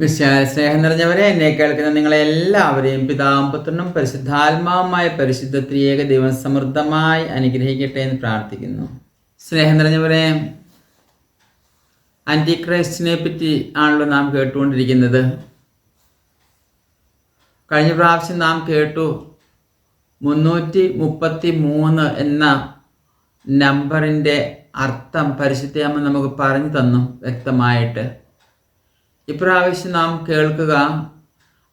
വിശാൽ സ്നേഹം നിറഞ്ഞവരെ എന്നെ കേൾക്കുന്ന നിങ്ങളെ എല്ലാവരെയും പിതാവും പുത്രനും പരിശുദ്ധാത്മാവുമായ പരിശുദ്ധ ത്രിയേക ദൈവം സമൃദ്ധമായി അനുഗ്രഹിക്കട്ടെ എന്ന് പ്രാർത്ഥിക്കുന്നു. സ്നേഹം നിറഞ്ഞവരെ ആന്റി ക്രൈസ്റ്റിനെ പറ്റി ആണല്ലോ നാം കേട്ടുകൊണ്ടിരിക്കുന്നത്. കഴിഞ്ഞ പ്രാവശ്യം നാം കേട്ടു മുന്നൂറ്റി മുപ്പത്തി മൂന്ന് എന്ന നമ്പറിന്റെ അർത്ഥം പരിശുദ്ധയമ്മ നമുക്ക് പറഞ്ഞു തന്നു വ്യക്തമായിട്ട്. ഇപ്രാവശ്യം നാം കേൾക്കുക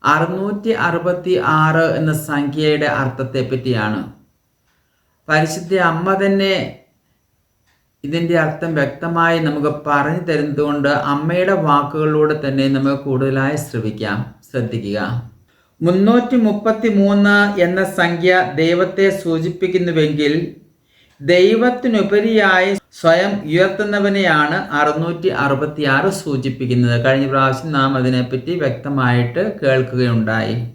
അറുന്നൂറ്റി അറുപത്തി ആറ് എന്ന സംഖ്യയുടെ അർത്ഥത്തെ പറ്റിയാണ് പരിശുദ്ധ അമ്മ തന്നെ ഇതിന്റെ അർത്ഥം വ്യക്തമായി നമുക്ക് പറഞ്ഞു തരുന്നതുകൊണ്ട് അമ്മയുടെ വാക്കുകളിലൂടെ തന്നെ നമുക്ക് കൂടുതലായി ശ്രവിക്കാം ശ്രദ്ധിക്കുക. മുന്നൂറ്റി മുപ്പത്തി മൂന്ന് എന്ന സംഖ്യ ദൈവത്തെ സൂചിപ്പിക്കുന്നുവെങ്കിൽ ദൈവത്തിനുപരിയായി സ്വയം ഉയർത്തുന്നവനെയാണ് അറുന്നൂറ്റി അറുപത്തി ആറ് സൂചിപ്പിക്കുന്നത്. കഴിഞ്ഞ പ്രാവശ്യം നാം അതിനെപ്പറ്റി വ്യക്തമായിട്ട് കേൾക്കുകയുണ്ടായി.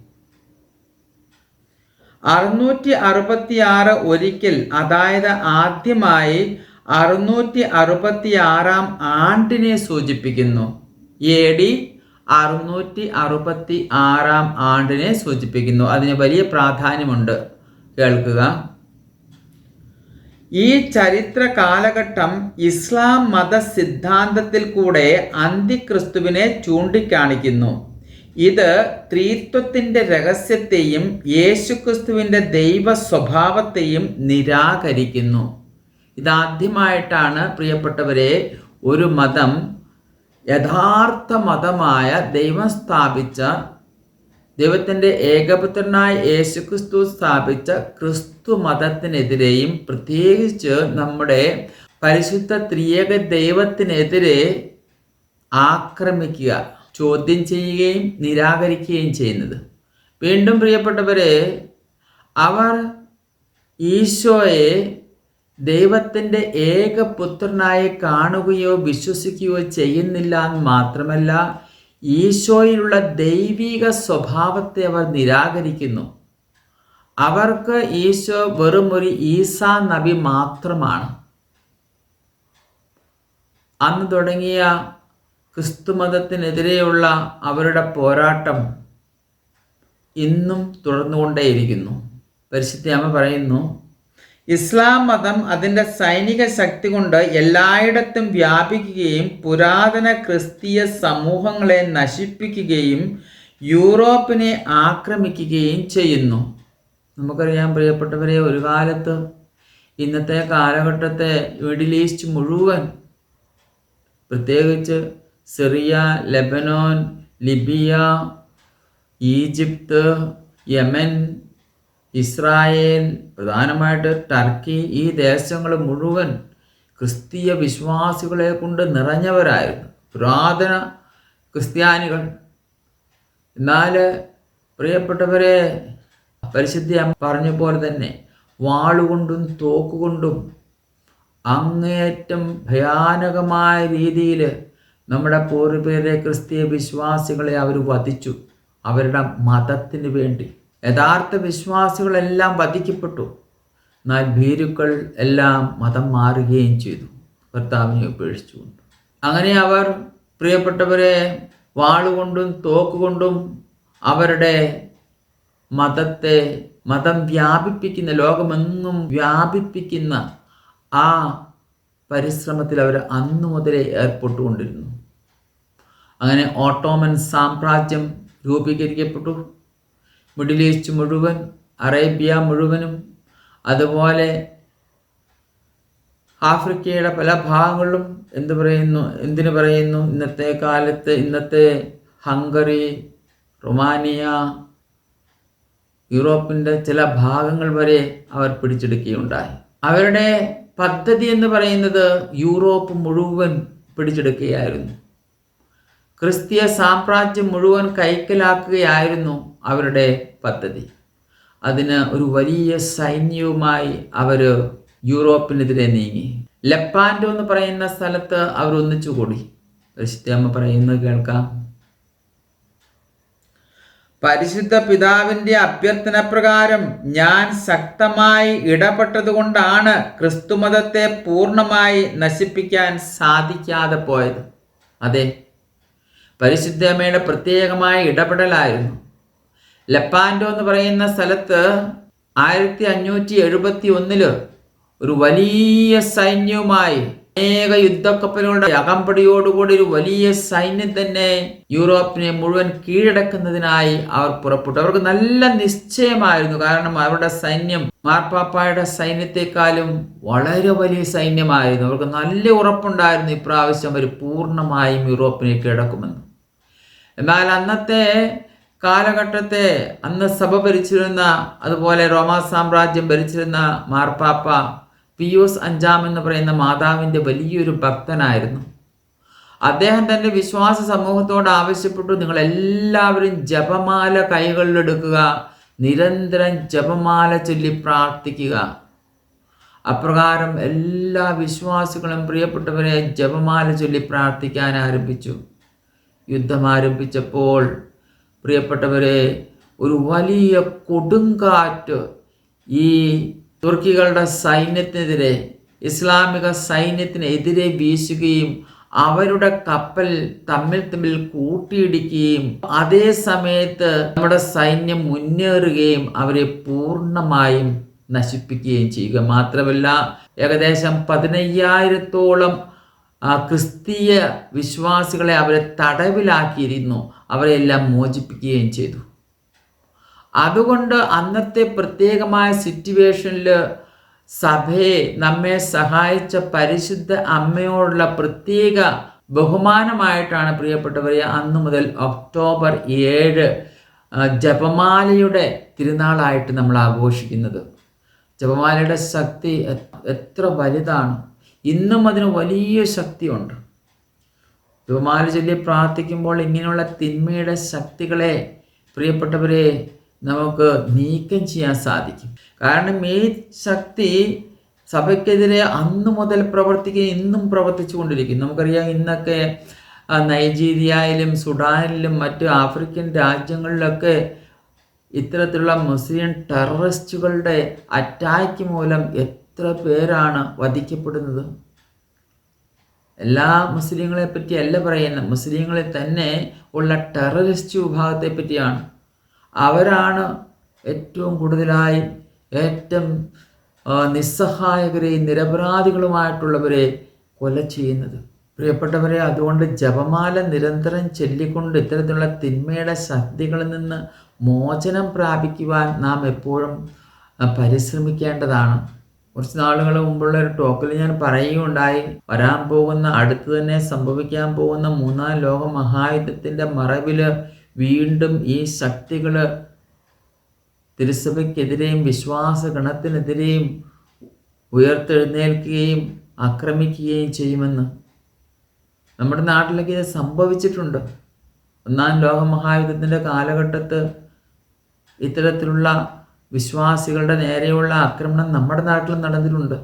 അറുന്നൂറ്റി അറുപത്തി ആറ് ഒരിക്കൽ അതായത് ആദ്യമായി അറുന്നൂറ്റി അറുപത്തി ആറാം ആണ്ടിനെ സൂചിപ്പിക്കുന്നു. എ ഡി അറുന്നൂറ്റി അറുപത്തി ആറാം ആണ്ടിനെ സൂചിപ്പിക്കുന്നു. അതിന് വലിയ പ്രാധാന്യമുണ്ട്. കേൾക്കുക. ഈ ചരിത്ര കാലഘട്ടം ഇസ്ലാം മത സിദ്ധാന്തത്തിൽ കൂടെ അന്തിക്രിസ്തുവിനെ ചൂണ്ടിക്കാണിക്കുന്നു. ഇത് ത്രീത്വത്തിന്റെ രഹസ്യത്തെയും യേശുക്രിസ്തുവിന്റെ ദൈവ സ്വഭാവത്തെയും നിരാകരിക്കുന്നു. ഇതാദ്യമായിട്ടാണ് പ്രിയപ്പെട്ടവരെ ഒരു മതം യഥാർത്ഥ മതമായ ദൈവം സ്ഥാപിച്ച ദൈവത്തിന്റെ ഏകപുത്രനായ യേശുക്രിസ്തു സ്ഥാപിച്ച ക്രിസ്തു മതത്തിനെതിരെയും പ്രത്യേകിച്ച് നമ്മുടെ പരിശുദ്ധ ത്രിയേക ദൈവത്തിനെതിരെ ആക്രമിക്കുക ചോദ്യം ചെയ്യുകയും നിരാകരിക്കുകയും ചെയ്യുന്നത്. വീണ്ടും പ്രിയപ്പെട്ടവരെ അവർ ഈശോയെ ദൈവത്തിന്റെ ഏകപുത്രനായി കാണുകയോ വിശ്വസിക്കുകയോ ചെയ്യുന്നില്ല എന്ന് മാത്രമല്ല ഈശോയിലുള്ള ദൈവിക സ്വഭാവത്തെ അവർ നിരാകരിക്കുന്നു. അവർക്ക് ഈശോ വെറും ഒരു ഈസാ നബി മാത്രമാണ്. അന്ന് തുടങ്ങിയ ക്രിസ്തുമതത്തിനെതിരെയുള്ള അവരുടെ പോരാട്ടം ഇന്നും തുടർന്നുകൊണ്ടേയിരിക്കുന്നു. പരിശുദ്ധ അമ്മ പറയുന്നു ഇസ്ലാം മതം അതിന്റെ സൈനിക ശക്തി കൊണ്ട് എല്ലായിടത്തും വ്യാപിക്കുകയും പുരാതന ക്രിസ്തീയ സമൂഹങ്ങളെ നശിപ്പിക്കുകയും യൂറോപ്പിനെ ആക്രമിക്കുകയും ചെയ്യുന്നു. നമുക്കറിയാം പ്രിയപ്പെട്ടവരെ ഒരു കാലത്ത് ഇന്നത്തെ കാലഘട്ടത്തെ മിഡിൽ ഈസ്റ്റ് മുഴുവൻ പ്രത്യേകിച്ച് Syria Lebanon Libya Egypt Yemen Israel പ്രധാനമായിട്ട് ടർക്കി ഈ ദേശങ്ങൾ മുഴുവൻ ക്രിസ്തീയ വിശ്വാസികളെ കൊണ്ട് നിറഞ്ഞവരായിരുന്നു. പുരാതന ക്രിസ്ത്യാനികൾ. എന്നാൽ പ്രിയപ്പെട്ടവരെ പരിശുദ്ധി പറഞ്ഞ പോലെ തന്നെ വാളുകൊണ്ടും തോക്കുകൊണ്ടും അങ്ങേയറ്റം ഭയാനകമായ രീതിയിൽ നമ്മുടെ പൂർവപേരെ ക്രിസ്തീയ വിശ്വാസികളെ അവർ വധിച്ചു. അവരുടെ മതത്തിന് വേണ്ടി. യഥാർത്ഥ വിശ്വാസികളെല്ലാം വധിക്കപ്പെട്ടു. എന്നാൽ ഭീരുക്കൾ എല്ലാം മതം മാറുകയും ചെയ്തു. ഭർത്താവിനെ ഉപേക്ഷിച്ചുകൊണ്ട് അങ്ങനെ അവർ പ്രിയപ്പെട്ടവരെ വാളുകൊണ്ടും തോക്കുകൊണ്ടും അവരുടെ മതത്തെ മതം വ്യാപിപ്പിക്കുന്ന ലോകമെന്നും വ്യാപിപ്പിക്കുന്ന ആ പരിശ്രമത്തിൽ അവർ അന്നു മുതലേ ഏർപ്പെട്ടുകൊണ്ടിരുന്നു. അങ്ങനെ ഓട്ടോമൻ സാമ്രാജ്യം രൂപീകരിക്കപ്പെട്ടു. മിഡിൽ ഈസ്റ്റ് മുഴുവൻ അറേബ്യ മുഴുവനും അതുപോലെ ആഫ്രിക്കയുടെ പല ഭാഗങ്ങളിലും എന്ത് പറയുന്നു എന്തിനു പറയുന്നു? ഇന്നത്തെ കാലത്ത് ഇന്നത്തെ ഹംഗറി റൊമാനിയ യൂറോപ്പിന്റെ ചില ഭാഗങ്ങൾ വരെ അവർ പിടിച്ചെടുക്കുകയുണ്ടായി. അവരുടെ പദ്ധതി എന്ന് പറയുന്നത് യൂറോപ്പ് മുഴുവൻ പിടിച്ചെടുക്കുകയായിരുന്നു. ക്രിസ്തീയ സാമ്രാജ്യം മുഴുവൻ കൈക്കലാക്കുകയായിരുന്നു അവരുടെ പദ്ധതി. അതിന് ഒരു വലിയ സൈന്യവുമായി അവർ യൂറോപ്പിനെതിരെ നീങ്ങി. ലെപ്പാൻഡോ എന്ന് പറയുന്ന സ്ഥലത്ത് അവർ ഒന്നിച്ചുകൂടി പരിശുദ്ധമ്മ പറയുന്നത് കേൾക്കാം. പരിശുദ്ധ പിതാവിന്റെ അഭ്യർത്ഥന പ്രകാരം ഞാൻ ശക്തമായി ഇടപെട്ടതുകൊണ്ടാണ് ക്രിസ്തുമതത്തെ പൂർണമായി നശിപ്പിക്കാൻ സാധിക്കാതെ പോയത്. അതെ പരിശുദ്ധമ്മയുടെ പ്രത്യേകമായ ഇടപെടലായിരുന്നു. ലപ്പാൻഡോ എന്ന് പറയുന്ന സ്ഥലത്ത് ആയിരത്തി അഞ്ഞൂറ്റി എഴുപത്തി ഒന്നിൽ ഒരു വലിയ സൈന്യവുമായി അനേക യുദ്ധക്കപ്പലുകളുടെ അകമ്പടിയോടുകൂടി ഒരു വലിയ സൈന്യം തന്നെ യൂറോപ്പിനെ മുഴുവൻ കീഴടക്കുന്നതിനായി അവർ പുറപ്പെട്ടു. അവർക്ക് നല്ല നിശ്ചയമായിരുന്നു. കാരണം അവരുടെ സൈന്യം മാർപ്പാപ്പായുടെ സൈന്യത്തെക്കാളും വളരെ വലിയ സൈന്യമായിരുന്നു. അവർക്ക് നല്ല ഉറപ്പുണ്ടായിരുന്നു. ഇപ്രാവശ്യം അവർ പൂർണമായും യൂറോപ്പിനെ കീഴടക്കുമെന്ന്. എന്നാൽ അന്നത്തെ കാലഘട്ടത്തെ അന്ന് സഭ ഭരിച്ചിരുന്ന അതുപോലെ റോമാ സാമ്രാജ്യം ഭരിച്ചിരുന്ന മാർപ്പാപ്പ പിയൂസ് അഞ്ചാം എന്ന് പറയുന്ന മാതാവിന്റെ വലിയൊരു ഭക്തനായിരുന്നു. അദ്ദേഹം തന്റെ വിശ്വാസ സമൂഹത്തോട് ആവശ്യപ്പെട്ടു നിങ്ങൾ എല്ലാവരും ജപമാല കൈകളിലെടുക്കുക നിരന്തരം ജപമാല ചൊല്ലി പ്രാർത്ഥിക്കുക. അപ്രകാരം എല്ലാ വിശ്വാസികളും പ്രിയപ്പെട്ടവരെ ജപമാല ചൊല്ലി പ്രാർത്ഥിക്കാൻ ആരംഭിച്ചു. യുദ്ധം ആരംഭിച്ചപ്പോൾ പ്രിയപ്പെട്ടവരെ ഒരു വലിയ കൊടുങ്കാറ്റ് ഈ തുർക്കികളുടെ സൈന്യത്തിനെതിരെ ഇസ്ലാമിക സൈന്യത്തിനെതിരെ വീശുകയും അവരുടെ കപ്പൽ തമ്മിൽ തമ്മിൽ കൂട്ടിയിടിക്കുകയും അതേ സമയത്ത് നമ്മുടെ സൈന്യം മുന്നേറുകയും അവരെ പൂർണമായും നശിപ്പിക്കുകയും ചെയ്യുക. മാത്രമല്ല ഏകദേശം പതിനയ്യായിരത്തോളം ക്രിസ്തീയ വിശ്വാസികളെ അവരെ തടവിലാക്കിയിരുന്നു. അവരെല്ലാം മോചിപ്പിക്കുകയും ചെയ്തു. അതുകൊണ്ട് അന്നത്തെ പ്രത്യേകമായ സിറ്റുവേഷനിൽ സഭയെ നമ്മെ സഹായിച്ച പരിശുദ്ധ അമ്മയോടുള്ള പ്രത്യേക ബഹുമാനമായിട്ടാണ് പ്രിയപ്പെട്ടവരെ അന്നു മുതൽ ഒക്ടോബർ ഏഴ് ജപമാലയുടെ തിരുനാളായിട്ട് നമ്മൾ ആഘോഷിക്കുന്നത്. ജപമാലയുടെ ശക്തി എത്ര വലുതാണ്. ഇന്നും അതിന് വലിയ ശക്തിയുണ്ട്. ദുമാല ചൊല്ലി പ്രാർത്ഥിക്കുമ്പോൾ ഇങ്ങനെയുള്ള തിന്മയുടെ ശക്തികളെ പ്രിയപ്പെട്ടവരെ നമുക്ക് നീക്കം ചെയ്യാൻ സാധിക്കും. കാരണം ഈ ശക്തി സഭയ്ക്കെതിരെ അന്ന് മുതൽ പ്രവർത്തിക്കുകയും ഇന്നും പ്രവർത്തിച്ചു കൊണ്ടിരിക്കും. നമുക്കറിയാം ഇന്നൊക്കെ നൈജീരിയയിലും സുഡാനിലും മറ്റ് ആഫ്രിക്കൻ രാജ്യങ്ങളിലൊക്കെ ഇത്തരത്തിലുള്ള മുസ്ലിം ടെററിസ്റ്റുകളുടെ അറ്റാക്ക് മൂലം എത്ര പേരാണ് വധിക്കപ്പെടുന്നത്? എല്ലാ മുസ്ലിങ്ങളെ പറ്റി അല്ല പറയുന്നത്. മുസ്ലിങ്ങളെ തന്നെ ഉള്ള ടെററിസ്റ്റ് വിഭാഗത്തെ പറ്റിയാണ്. അവരാണ് ഏറ്റവും കൂടുതലായി ഏറ്റവും നിസ്സഹായകരെയും നിരപരാധികളുമായിട്ടുള്ളവരെ കൊല ചെയ്യുന്നത്. പ്രിയപ്പെട്ടവരെ അതുകൊണ്ട് ജപമാല നിരന്തരം ചൊല്ലിക്കൊണ്ട് ഇത്തരത്തിലുള്ള തിന്മയുടെ ശക്തികളിൽ നിന്ന് മോചനം പ്രാപിക്കുവാൻ നാം എപ്പോഴും പരിശ്രമിക്കേണ്ടതാണ്. കുറച്ച് നാളുകൾ മുമ്പുള്ള ഒരു ടോക്കിൽ ഞാൻ പറയുകയുണ്ടായി. വരാൻ പോകുന്ന അടുത്ത് തന്നെ സംഭവിക്കാൻ പോകുന്ന മൂന്നാം ലോക മഹായുദ്ധത്തിന്റെ മറവിൽ വീണ്ടും ഈ ശക്തികൾ തിരുസഭയ്ക്കെതിരെയും വിശ്വാസ ഗണത്തിനെതിരെയും ഉയർത്തെഴുന്നേൽക്കുകയും ആക്രമിക്കുകയും ചെയ്യുമെന്ന് നമ്മുടെ നാട്ടിലേക്ക് ഇത് സംഭവിച്ചിട്ടുണ്ട്. ഒന്നാം ലോകമഹായുദ്ധത്തിന്റെ കാലഘട്ടത്ത് ഇത്തരത്തിലുള്ള വിശ്വാസികളുടെ നേരെയുള്ള ആക്രമണം നമ്മുടെ നാട്ടിൽ നടന്നിട്ടുണ്ട്.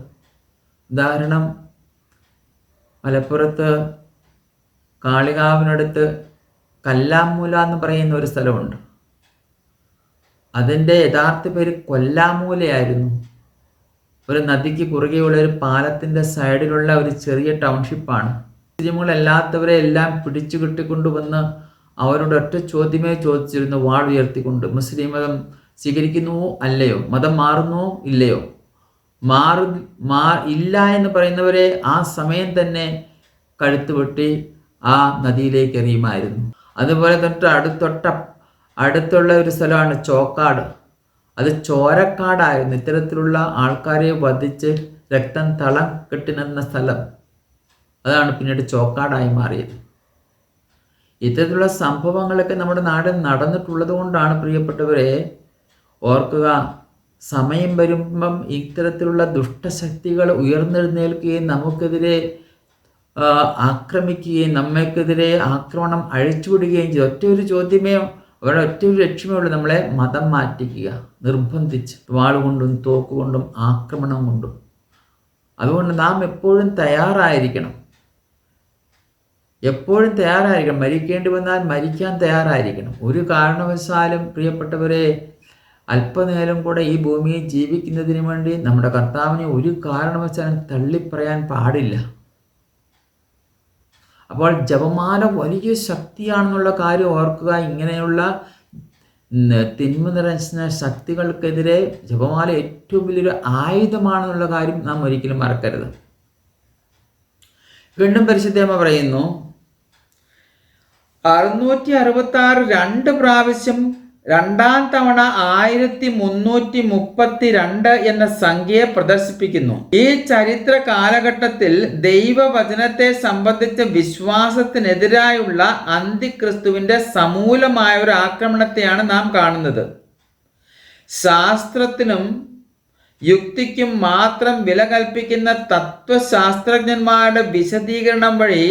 ഉദാഹരണം മലപ്പുറത്ത് കാളികാവിനടുത്ത് കല്ലാമൂല എന്ന് പറയുന്ന ഒരു സ്ഥലമുണ്ട്. അതിന്റെ യഥാർത്ഥ പേര് കൊല്ലാമൂലയായിരുന്നു. ഒരു നദിക്ക് കുറുകെയുള്ള ഒരു പാലത്തിന്റെ സൈഡിലുള്ള ഒരു ചെറിയ ടൗൺഷിപ്പാണ്. മുസ്ലിമുകളല്ലാത്തവരെ എല്ലാം പിടിച്ചു കിട്ടിക്കൊണ്ടുവന്ന് അവരോട് ഒറ്റ ചോദ്യമേ ചോദിച്ചിരുന്നു വാൾ ഉയർത്തിക്കൊണ്ട് മുസ്ലിം മതം സ്വീകരിക്കുന്നുവോ അല്ലയോ? മതം മാറുന്നുവോ ഇല്ലയോ? മാറു മാ ഇല്ല എന്ന് പറയുന്നവരെ ആ സമയം തന്നെ കഴുത്ത് വെട്ടി ആ നദിയിലേക്ക് എറിയുമായിരുന്നു. അതുപോലെ തൊട്ട് അടുത്തൊട്ട അടുത്തുള്ള ഒരു സ്ഥലമാണ് ചോക്കാട്. അത് ചോരക്കാടായിരുന്നു. ഇത്തരത്തിലുള്ള ആൾക്കാരെ വധിച്ച് രക്തം തളം കെട്ടിനിന്ന സ്ഥലം. അതാണ് പിന്നീട് ചോക്കാടായി മാറിയത്. ഇത്തരത്തിലുള്ള സംഭവങ്ങളൊക്കെ നമ്മുടെ നാട് നടന്നിട്ടുള്ളത് കൊണ്ടാണ് പ്രിയപ്പെട്ടവരെ ഓർക്കുക സമയം വരുമ്പം ഇത്തരത്തിലുള്ള ദുഷ്ടശക്തികൾ ഉയർന്നെഴുന്നേൽക്കുകയും നമുക്കെതിരെ ആക്രമിക്കുകയും നമ്മൾക്കെതിരെ ആക്രമണം അഴിച്ചുവിടുകയും ചെയ്തു ഒറ്റ ഒരു ചോദ്യമേ അവരുടെ ഒറ്റ ഒരു ലക്ഷ്യമേ ഉള്ളൂ. നമ്മളെ മതം മാറ്റിക്കുക നിർബന്ധിച്ച് വാളുകൊണ്ടും തോക്കുകൊണ്ടും ആക്രമണം കൊണ്ടും. അതുകൊണ്ട് നാം എപ്പോഴും തയ്യാറായിരിക്കണം. എപ്പോഴും തയ്യാറായിരിക്കണം. മരിക്കേണ്ടി വന്നാൽ മരിക്കാൻ തയ്യാറായിരിക്കണം. ഒരു കാരണവശാലും പ്രിയപ്പെട്ടവരെ അല്പനേരം കൂടെ ഈ ഭൂമിയിൽ ജീവിക്കുന്നതിന് വേണ്ടി നമ്മുടെ കർത്താവിനെ ഒരു കാരണവശാലും തള്ളിപ്പറയാൻ പാടില്ല. അപ്പോൾ ജപമാല വലിയ ശക്തിയാണെന്നുള്ള കാര്യം ഓർക്കുക. ഇങ്ങനെയുള്ള തിന്മ നിറഞ്ഞ ശക്തികൾക്കെതിരെ ജപമാല ഏറ്റവും വലിയൊരു ആയുധമാണെന്നുള്ള കാര്യം നാം ഒരിക്കലും മറക്കരുത്. വീണ്ടും പരിശുദ്ധേമ പറയുന്നു അറുന്നൂറ്റി അറുപത്തി ആറ് രണ്ട് പ്രാവശ്യം രണ്ടാം തവണ ആയിരത്തി മുന്നൂറ്റി മുപ്പത്തി രണ്ട് എന്ന സംഖ്യയെ പ്രദർശിപ്പിക്കുന്നു. ഈ ചരിത്ര കാലഘട്ടത്തിൽ ദൈവവചനത്തെ സംബന്ധിച്ച വിശ്വാസത്തിനെതിരായുള്ള അന്തിക്രിസ്തുവിന്റെ സമൂലമായ ഒരു ആക്രമണത്തെയാണ് നാം കാണുന്നത്. ശാസ്ത്രത്തിനും യുക്തിക്കും മാത്രം വില കൽപ്പിക്കുന്ന തത്വശാസ്ത്രജ്ഞന്മാരുടെ വിശദീകരണം വഴി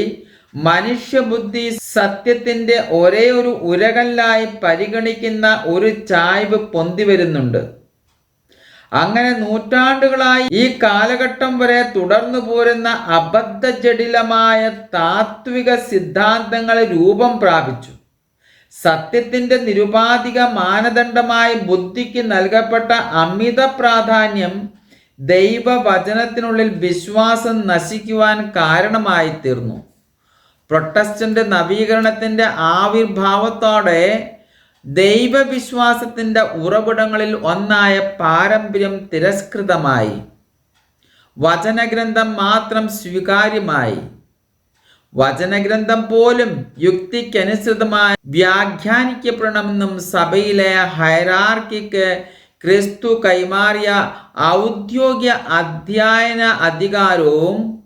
മനുഷ്യബുദ്ധി സത്യത്തിന്റെ ഒരേ ഒരു ഉരകല്ലായി പരിഗണിക്കുന്ന ഒരു ചായ്വ് പൊന്തി വരുന്നുണ്ട്. അങ്ങനെ നൂറ്റാണ്ടുകളായി ഈ കാലഘട്ടം വരെ തുടർന്നു പോരുന്ന അബദ്ധജടിലമായ താത്വിക സിദ്ധാന്തങ്ങൾ രൂപം പ്രാപിച്ചു. സത്യത്തിന്റെ നിരുപാധിക മാനദണ്ഡമായി ബുദ്ധിക്ക് നൽകപ്പെട്ട അമിത പ്രാധാന്യം ദൈവവചനത്തിനുള്ളിൽ വിശ്വാസം നശിക്കുവാൻ കാരണമായി തീർന്നു പ്രൊട്ടസ്റ്റന്റ് നവീകരണത്തിന്റെ ആവിർഭാവത്തോടെ ദൈവവിശ്വാസത്തിന്റെ ഉറവിടങ്ങളിൽ ഒന്നായ പാരമ്പര്യം തിരസ്കൃതമായി. വചനഗ്രന്ഥം മാത്രം സ്വീകാര്യമായി. വചനഗ്രന്ഥം പോലും യുക്തിക്കനുസൃതമായി വ്യാഖ്യാനിക്കപ്പെടണമെന്നും സഭയിലെ ഹൈറാർക്കിക്ക് ക്രിസ്തു കൈമാറിയ ഔദ്യോഗിക അധ്യയന അധികാരവും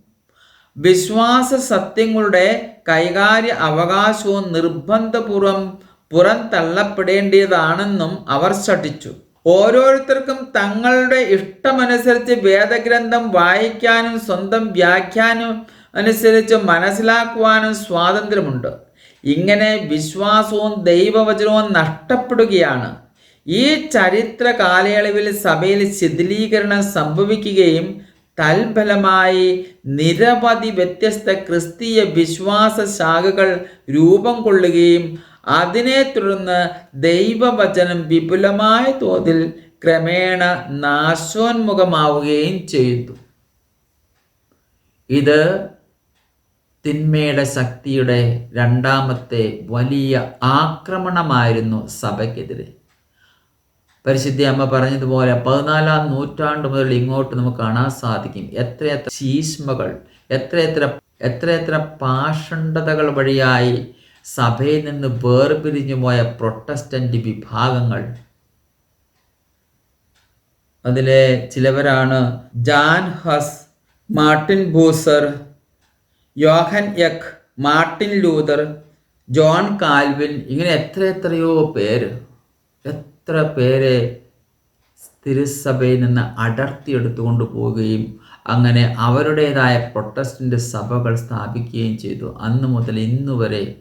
വിശ്വാസ സത്യങ്ങളുടെ കൈകാര്യ അവകാശവും നിർബന്ധപൂർവം പുറന്തള്ളപ്പെടേണ്ടതാണെന്നും അവർ ശഠിച്ചു. ഓരോരുത്തർക്കും തങ്ങളുടെ ഇഷ്ടമനുസരിച്ച് വേദഗ്രന്ഥം വായിക്കാനും സ്വന്തം വ്യാഖ്യാനം അനുസരിച്ച് മനസ്സിലാക്കുവാനും സ്വാതന്ത്ര്യമുണ്ട്. ഇങ്ങനെ വിശ്വാസവും ദൈവവചനവും നഷ്ടപ്പെടുകയാണ്. ഈ ചരിത്ര കാലയളവിൽ സഭയിൽ ശിഥിലീകരണം സംഭവിക്കുകയും തൽഫലമായി നിരവധി വ്യത്യസ്ത ക്രിസ്തീയ വിശ്വാസ ശാഖകൾ രൂപം കൊള്ളുകയും അതിനെ തുടർന്ന് ദൈവവചനം വിപുലമായ തോതിൽ ക്രമേണ നാശോന്മുഖമാവുകയും ചെയ്തു. ഇത് തിന്മയുടെ ശക്തിയുടെ രണ്ടാമത്തെ വലിയ ആക്രമണമായിരുന്നു സഭയ്ക്കെതിരെ. പരിശുദ്ധി അമ്മ പറഞ്ഞതുപോലെ പതിനാലാം നൂറ്റാണ്ട് മുതൽ ഇങ്ങോട്ട് നമുക്ക് കാണാൻ സാധിക്കും. എത്രയെത്ര ശീഷ്മകൾ എത്രയെത്ര എത്രയെത്ര പാഷണ്ഡതകൾ വഴിയായി സഭയിൽ നിന്ന് വേർപിരിഞ്ഞു പോയ പ്രൊട്ടസ്റ്റന്റ് വിഭാഗങ്ങൾ. അതിലെ ചിലവരാണ് Jan Hus Martin Bucer Johann Ek Martin Luther John Calvin ഇങ്ങനെ എത്ര എത്രയോ പേര്. എത്ര പേരെ തിരുസഭയിൽ നിന്ന് അടർത്തിയെടുത്തുകൊണ്ട് പോവുകയും അങ്ങനെ അവരുടേതായ പ്രൊട്ടസ്റ്റിന്റെ സഭകൾ സ്ഥാപിക്കുകയും ചെയ്തു. അന്ന് മുതൽ ഇന്ന് വരെ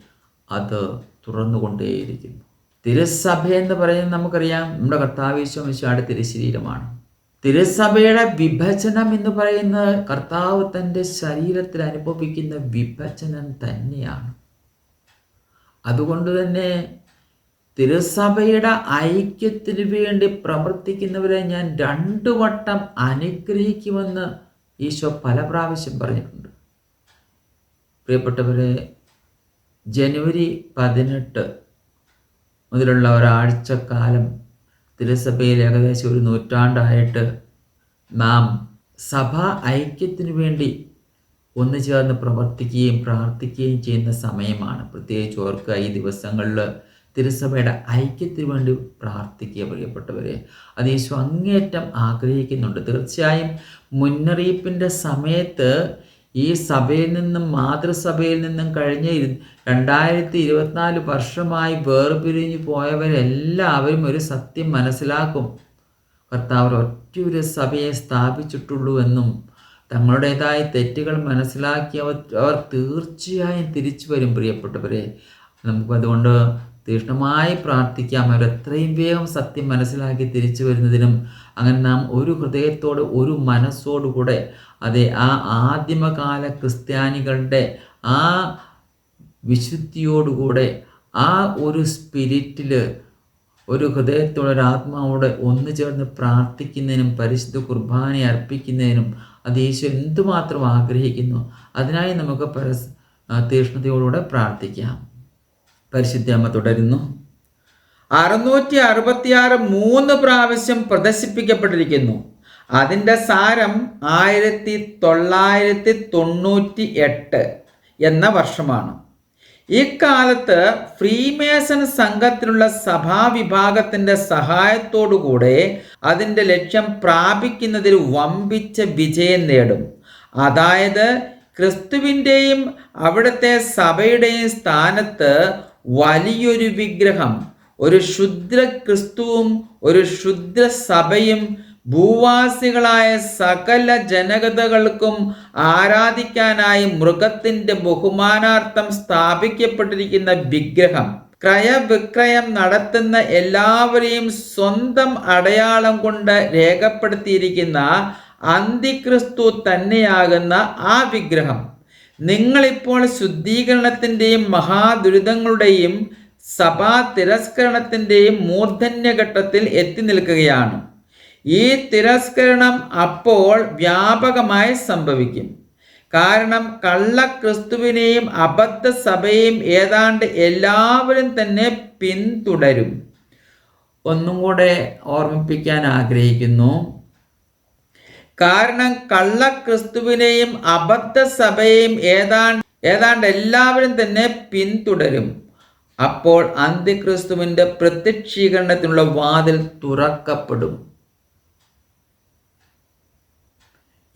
അത് തുറന്നുകൊണ്ടേയിരിക്കുന്നു. തിരുസഭ എന്ന് പറയുന്നത് നമുക്കറിയാം. നമ്മുടെ കർത്താവിശ്വമിശാട് തിരുശരീരമാണ്. തിരുസഭയുടെ വിഭജനം എന്ന് പറയുന്നത് കർത്താവ് തന്റെ ശരീരത്തിൽ അനുഭവിക്കുന്ന വിഭജനം തന്നെയാണ്. അതുകൊണ്ട് തന്നെ തിരുസഭയുടെ ഐക്യത്തിന് വേണ്ടി പ്രവർത്തിക്കുന്നവരെ ഞാൻ രണ്ടു വട്ടം അനുഗ്രഹിക്കുമെന്ന് ഈശോ പല പ്രാവശ്യം പറഞ്ഞിട്ടുണ്ട്. പ്രിയപ്പെട്ടവരെ ജനുവരി പതിനെട്ട് മുതലുള്ള ഒരാഴ്ചക്കാലം തിരുസഭയിൽ ഏകദേശം ഒരു നൂറ്റാണ്ടായിട്ട് നാം സഭ ഐക്യത്തിന് വേണ്ടി ഒന്നു ചേർന്ന് പ്രവർത്തിക്കുകയും പ്രാർത്ഥിക്കുകയും ചെയ്യുന്ന സമയമാണ്. പ്രത്യേകിച്ച് ഓർക്കുക ഈ ദിവസങ്ങളിൽ തിരുസഭയുടെ ഐക്യത്തിന് വേണ്ടി പ്രാർത്ഥിക്കുക പ്രിയപ്പെട്ടവരെ. അത് യേശു അങ്ങേറ്റം ആഗ്രഹിക്കുന്നുണ്ട്. തീർച്ചയായും മുന്നറിയിപ്പിന്റെ സമയത്ത് ഈ സഭയിൽ നിന്നും മാതൃസഭയിൽ നിന്നും കഴിഞ്ഞ രണ്ടായിരത്തി ഇരുപത്തിനാല് വർഷമായി വേർപിരിഞ്ഞു പോയവരെല്ലാവരും ഒരു സത്യം മനസ്സിലാക്കും. കർത്താവ് ഒറ്റ ഒരു സഭയെ സ്ഥാപിച്ചിട്ടുള്ളൂ എന്നും തങ്ങളുടേതായ തെറ്റുകൾ മനസ്സിലാക്കി അവർ അവർ തീർച്ചയായും തിരിച്ചു വരും പ്രിയപ്പെട്ടവരെ നമുക്കതുകൊണ്ട് തീഷ്ണമായി പ്രാർത്ഥിക്കാം. അവർ എത്രയും വേഗം സത്യം മനസ്സിലാക്കി തിരിച്ചു വരുന്നതിനും അങ്ങനെ നാം ഒരു ഹൃദയത്തോട് ഒരു മനസ്സോടുകൂടെ അതെ ആ ആദിമകാല ക്രിസ്ത്യാനികളുടെ ആ വിശുദ്ധിയോടുകൂടെ ആ ഒരു സ്പിരിറ്റിൽ ഒരു ഹൃദയത്തോടെ ഒരു ഒന്നു ചേർന്ന് പ്രാർത്ഥിക്കുന്നതിനും പരിശുദ്ധ കുർബാന അർപ്പിക്കുന്നതിനും അത് യേശു എന്തുമാത്രം ആഗ്രഹിക്കുന്നു അതിനായി നമുക്ക് പരസ് തീഷ്ണതയോടുകൂടെ പ്രാർത്ഥിക്കാം. പരിശുദ്ധ തുടരുന്നു. അറുന്നൂറ്റി അറുപത്തിയാറ് മൂന്ന് പ്രാവശ്യം പ്രദർശിപ്പിക്കപ്പെട്ടിരിക്കുന്നു. അതിന്റെ സാരം ആയിരത്തി തൊള്ളായിരത്തി തൊണ്ണൂറ്റി എട്ട് എന്ന വർഷമാണ്. ഇക്കാലത്ത് ഫ്രീമേസൺ സംഘത്തിലുള്ള സഭാവിഭാഗത്തിന്റെ സഹായത്തോടുകൂടെ അതിന്റെ ലക്ഷ്യം പ്രാപിക്കുന്നതിൽ വമ്പിച്ച വിജയം നേടും. അതായത് ക്രിസ്തുവിന്റെയും അവിടുത്തെ സഭയുടെയും സ്ഥാനത്ത് വലിയൊരു വിഗ്രഹം ഒരു ശുദ്ര ക്രിസ്തുവും ഒരു ശുദ്ര സഭയും ഭൂവാസികളായ സകല ജനകതകൾക്കും ആരാധിക്കാനായി മൃഗത്തിന്റെ ബഹുമാനാർത്ഥം സ്ഥാപിക്കപ്പെട്ടിരിക്കുന്ന വിഗ്രഹം. ക്രയവിക്രയം നടത്തുന്ന എല്ലാവരെയും സ്വന്തം അടയാളം കൊണ്ട് രേഖപ്പെടുത്തിയിരിക്കുന്ന അന്തിക്രിസ്തു തന്നെയാകുന്ന ആ വിഗ്രഹം. നിങ്ങളിപ്പോൾ ശുദ്ധീകരണത്തിന്റെയും മഹാദുരിതങ്ങളുടെയും സഭാ തിരസ്കരണത്തിന്റെയും മൂർധന്യഘട്ടത്തിൽ എത്തി നിൽക്കുകയാണ്. ഈ തിരസ്കരണം അപ്പോൾ വ്യാപകമായി സംഭവിക്കും. കാരണം കള്ള ക്രിസ്തുവിനെയും അബദ്ധ സഭയെയും ഏതാണ്ട് എല്ലാവരും തന്നെ പിന്തുടരും. ഒന്നും കൂടെ ഓർമ്മിപ്പിക്കാൻ ആഗ്രഹിക്കുന്നു. കാരണം കള്ള ക്രിസ്തുവിനെയും അബദ്ധ സഭയെയും ഏതാണ്ട് ഏതാണ്ട് എല്ലാവരും തന്നെ പിന്തുടരും. അപ്പോൾ അന്ത്യക്രിസ്തുവിന്റെ പ്രത്യക്ഷീകരണത്തിനുള്ള വാതിൽ തുറക്കപ്പെടും.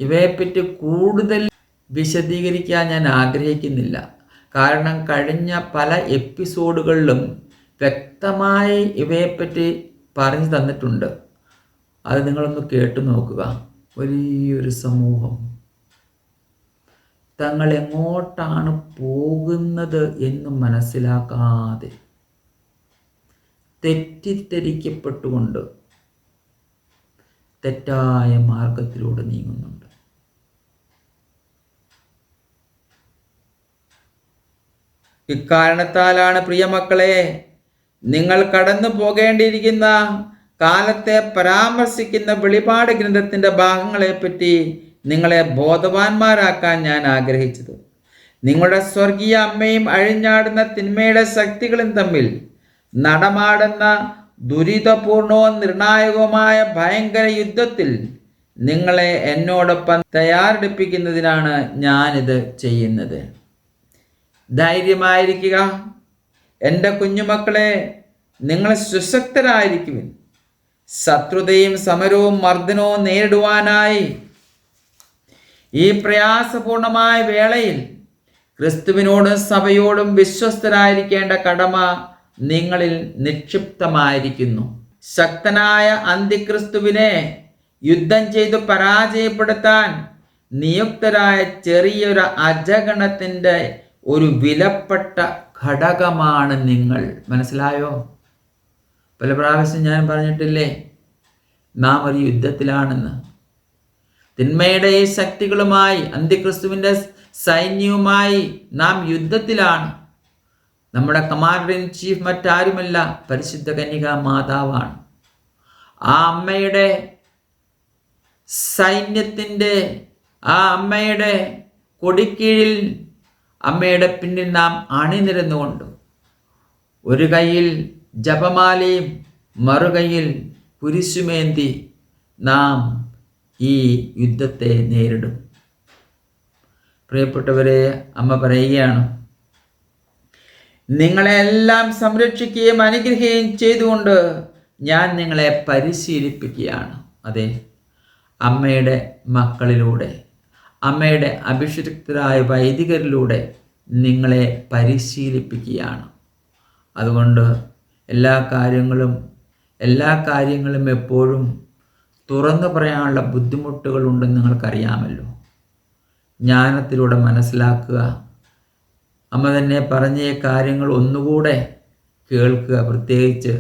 ഇവയെപ്പറ്റി കൂടുതൽ വിശദീകരിക്കാൻ ഞാൻ ആഗ്രഹിക്കുന്നില്ല. കാരണം കഴിഞ്ഞ പല എപ്പിസോഡുകളിലും വ്യക്തമായി ഇവയെപ്പറ്റി പറഞ്ഞു തന്നിട്ടുണ്ട്. അത് നിങ്ങളൊന്ന് കേട്ടു നോക്കുക. വലിയൊരു സമൂഹം. തങ്ങൾ എങ്ങോട്ടാണ് പോകുന്നത് എന്ന് മനസ്സിലാക്കാതെ തെറ്റിദ്ധരിക്കപ്പെട്ടുകൊണ്ട് തെറ്റായ മാർഗത്തിലൂടെ നീങ്ങുന്നുണ്ട്. ഇക്കാരണത്താലാണ് പ്രിയമക്കളെ നിങ്ങൾ കടന്നു പോകേണ്ടിയിരിക്കുന്ന കാലത്തെ പരാമർശിക്കുന്ന വെളിപാട് ഗ്രന്ഥത്തിന്റെ ഭാഗങ്ങളെപ്പറ്റി നിങ്ങളെ ബോധവാന്മാരാക്കാൻ ഞാൻ ആഗ്രഹിച്ചത്. നിങ്ങളുടെ സ്വർഗീയ അമ്മയും അഴിഞ്ഞാടുന്ന തിന്മയുടെ ശക്തികളും തമ്മിൽ നടമാടുന്ന ദുരിതപൂർണവും നിർണായകവുമായ ഭയങ്കര യുദ്ധത്തിൽ നിങ്ങളെ എന്നോടൊപ്പം തയ്യാറെടുപ്പിക്കുന്നതിനാണ് ഞാനിത് ചെയ്യുന്നത്. ധൈര്യമായിരിക്കുക. എന്റെ കുഞ്ഞുമക്കളെ നിങ്ങൾ സുശക്തരായിരിക്കുവിൻ. ശത്രുതയും സമരവും മർദ്ദനവും നേരിടുവാനായി. ഈ പ്രയാസപൂർണമായ വേളയിൽ ക്രിസ്തുവിനോടും സഭയോടും വിശ്വസ്തരായിരിക്കേണ്ട കടമ നിങ്ങളിൽ നിക്ഷിപ്തമായിരിക്കുന്നു. ശക്തനായ അന്തിക്രിസ്തുവിനെ യുദ്ധം ചെയ്തു പരാജയപ്പെടുത്താൻ നിയുക്തരായ ചെറിയൊരു അജഗണത്തിന്റെ ഒരു വിലപ്പെട്ട ഘടകമാണ് നിങ്ങൾ. മനസ്സിലായോ? പല പ്രാവശ്യം ഞാൻ പറഞ്ഞിട്ടില്ലേ? നാം ഒരു യുദ്ധത്തിലാണെന്ന്. തിന്മയുടെ ഈ ശക്തികളുമായി അന്ത്യക്രിസ്തുവിന്റെ സൈന്യവുമായി നാം യുദ്ധത്തിലാണ്. നമ്മുടെ കമാൻഡർ ഇൻ ചീഫ് മറ്റാരുമല്ല പരിശുദ്ധ കന്യക മാതാവാണ്. ആ അമ്മയുടെ സൈന്യത്തിന്റെ ആ അമ്മയുടെ കൊടിക്കീഴിൽ അമ്മയുടെ പിന്നിൽ നാം അണിനിരന്നുകൊണ്ട്. ഒരു കയ്യിൽ ജപമാലയും മറുകയിൽ കുരിശുമേന്തി നാം ഈ യുദ്ധത്തെ നേരിടും. പ്രിയപ്പെട്ടവരെ അമ്മ പറയുകയാണ് നിങ്ങളെല്ലാം സംരക്ഷിക്കുകയും അനുഗ്രഹിക്കുകയും ചെയ്തുകൊണ്ട് ഞാൻ നിങ്ങളെ പരിശീലിപ്പിക്കുകയാണ്. അതെ അമ്മയുടെ മക്കളിലൂടെ അമ്മയുടെ അഭിഷിക്തരായ വൈദികരിലൂടെ നിങ്ങളെ പരിശീലിപ്പിക്കുകയാണ്. അതുകൊണ്ട് എല്ലാ കാര്യങ്ങളും എല്ലാ കാര്യങ്ങളും എപ്പോഴും തുറന്നു പറയാനുള്ള ബുദ്ധിമുട്ടുകളുണ്ടെന്ന് നിങ്ങൾക്കറിയാമല്ലോ. ജ്ഞാനത്തിലൂടെ മനസ്സിലാക്കുക അമ്മ തന്നെ പറഞ്ഞ കാര്യങ്ങൾ ഒന്നുകൂടെ കേൾക്കുക. പ്രത്യേകിച്ച്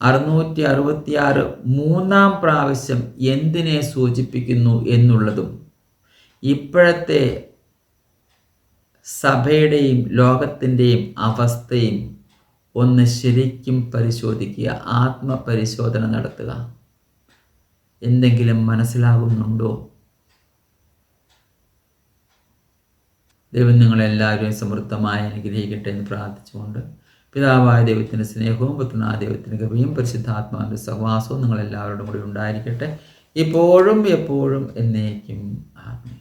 അറുന്നൂറ്റി അറുപത്തിയാറ് മൂന്നാം പ്രാവശ്യം എന്തിനെ സൂചിപ്പിക്കുന്നു എന്നുള്ളതും ഇപ്പോഴത്തെ സഭയുടെയും ലോകത്തിന്റെയും അവസ്ഥയും ഒന്ന് ശരിക്കും പരിശോധിക്കുക ആത്മപരിശോധന നടത്തുക. എന്തെങ്കിലും മനസ്സിലാകുന്നുണ്ടോ? ദൈവം നിങ്ങളെല്ലാവരെയും സമൃദ്ധമായി അനുഗ്രഹിക്കട്ടെ എന്ന് പ്രാർത്ഥിച്ചുകൊണ്ട് പിതാവായ ദൈവത്തിന്റെ സ്നേഹവും പുത്രനായ ദൈവത്തിന്റെ കൃപയും പരിശുദ്ധാത്മാവിന്റെ സഹവാസവും നിങ്ങളെല്ലാവരോടും കൂടി ഉണ്ടായിരിക്കട്ടെ. ഇപ്പോഴും എപ്പോഴും എന്നേക്കും. ആമേൻ.